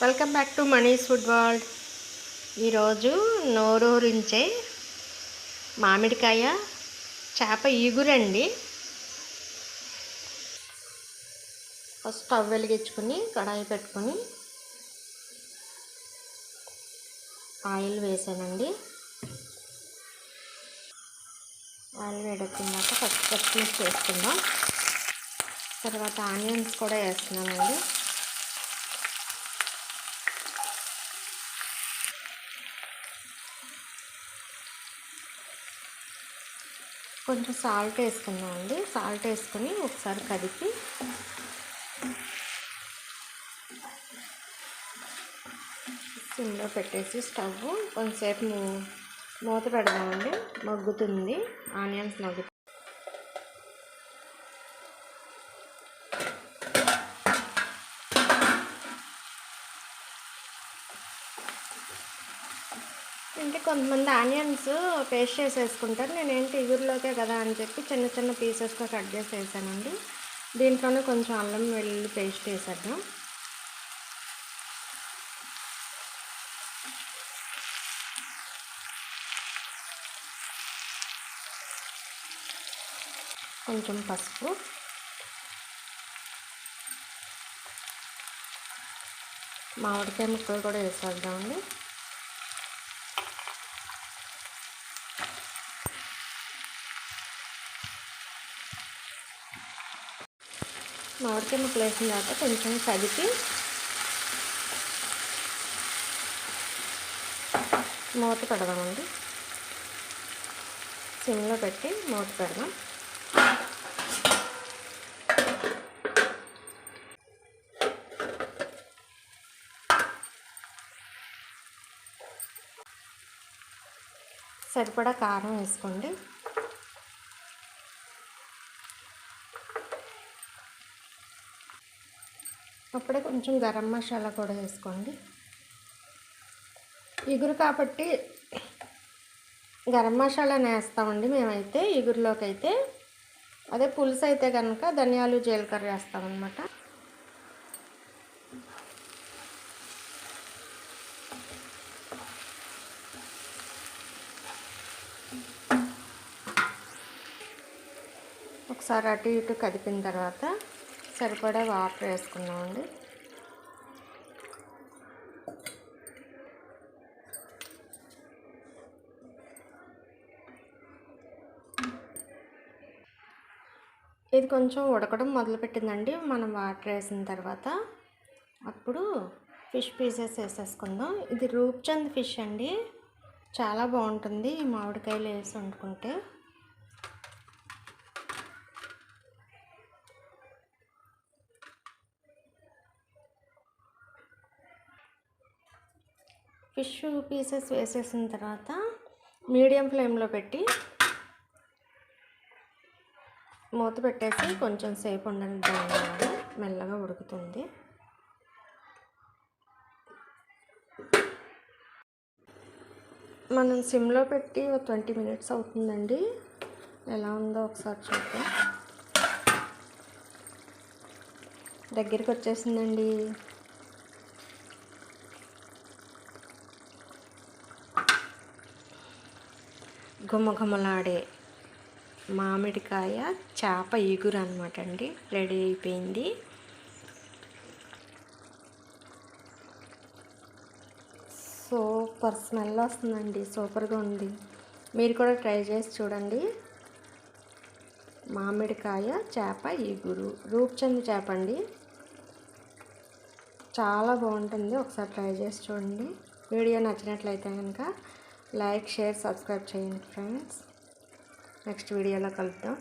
Welcome back to Mani's food world. ఈరోజు నోరూరించే మామిడికాయ చేప ఈగురండి ఫస్ట్ స్టవ్ వెలిగించుకుని కడాయి పెట్టుకొని ఆయిల్ వేసానండి. ఆయిల్ వేడెక్కినాక ఫస్ట్ పచ్చిమిర్చి వేసుకుందాం. తర్వాత ఆనియన్స్ కూడా వేస్తున్నానండి. కొంచెం సాల్ట్ వేసుకుందామండి సాల్ట్ వేసుకుని ఒకసారి కదిపి సిమ్లో పెట్టేసి స్టవ్. కొంచెంసేపు మూత పెడదామండి. మగ్గుతుంది. ఆనియన్స్ మగ్గు అంటే కొంతమంది ఆనియన్స్ పేస్ట్ చేసేసుకుంటారు. నేనేంటి ఇగురులోకే కదా అని చెప్పి చిన్న చిన్న పీసెస్గా కట్ చేసి వేసానండి. దీంట్లోనే కొంచెం అల్లం వెల్లుల్లి పేస్ట్ వేసేద్దాం. కొంచెం పసుపు. మామిడికాయ ముక్కలు కూడా వేసేద్దామండి. మామిడికాయ ముక్కలు వేసిన తర్వాత కొంచెం కదిపి మూత పెడదామండి. సిమ్లో పెట్టి మూత పెడదాం. సరిపడా కారం వేసుకోండి. అప్పుడే కొంచెం గరం మసాలా కూడా వేసుకోండి. ఇగురు కాబట్టి గరం మసాలానే వేస్తామండి మేమైతే ఇగురులోకి అయితే అదే పులుసు అయితే కనుక ధనియాలు జీలకర్ర వేస్తామన్నమాట. ఒకసారి అటు ఇటు కదిపిన తర్వాత సరిపడా వాటర్ వేసుకున్నామండి ఇది కొంచెం ఉడకడం మొదలుపెట్టిందండి. మనం వాటర్ వేసిన తర్వాత అప్పుడు ఫిష్ పీసెస్ వేసేసుకుందాం. ఇది రూప్చంద్ ఫిష్ అండి. చాలా బాగుంటుంది. ఈ మామిడికాయలు వేసి వండుకుంటే. ఫిష్ పీసెస్ వేసేసిన తర్వాత మీడియం ఫ్లేమ్లో పెట్టి మూత పెట్టేసి కొంచెం సేపు ఉండడానికి మెల్లగా ఉడుకుతుంది. మనం సిమ్లో పెట్టి ఒక ట్వంటీ మినిట్స్ అవుతుందండి. ఎలా ఉందో ఒకసారి చూద్దాం. దగ్గరికి వచ్చేసిందండి. గుమగుమలాడే మామిడికాయ చేప ఈగురు అనమాట అండి రెడీ అయిపోయింది. సూపర్ స్మెల్ వస్తుందండి. సూపర్గా ఉంది. మీరు కూడా ట్రై చేసి చూడండి. మామిడికాయ చేప ఈగురు. రూప్చంద్ చేప అండి. చాలా బాగుంటుంది. ఒకసారి ట్రై చేసి చూడండి. వీడియో నచ్చినట్లయితే కనుక లైక్ షేర్ సబ్స్క్రైబ్ చేయండి ఫ్రెండ్స్. నెక్స్ట్ వీడియోలో కలుద్దాం.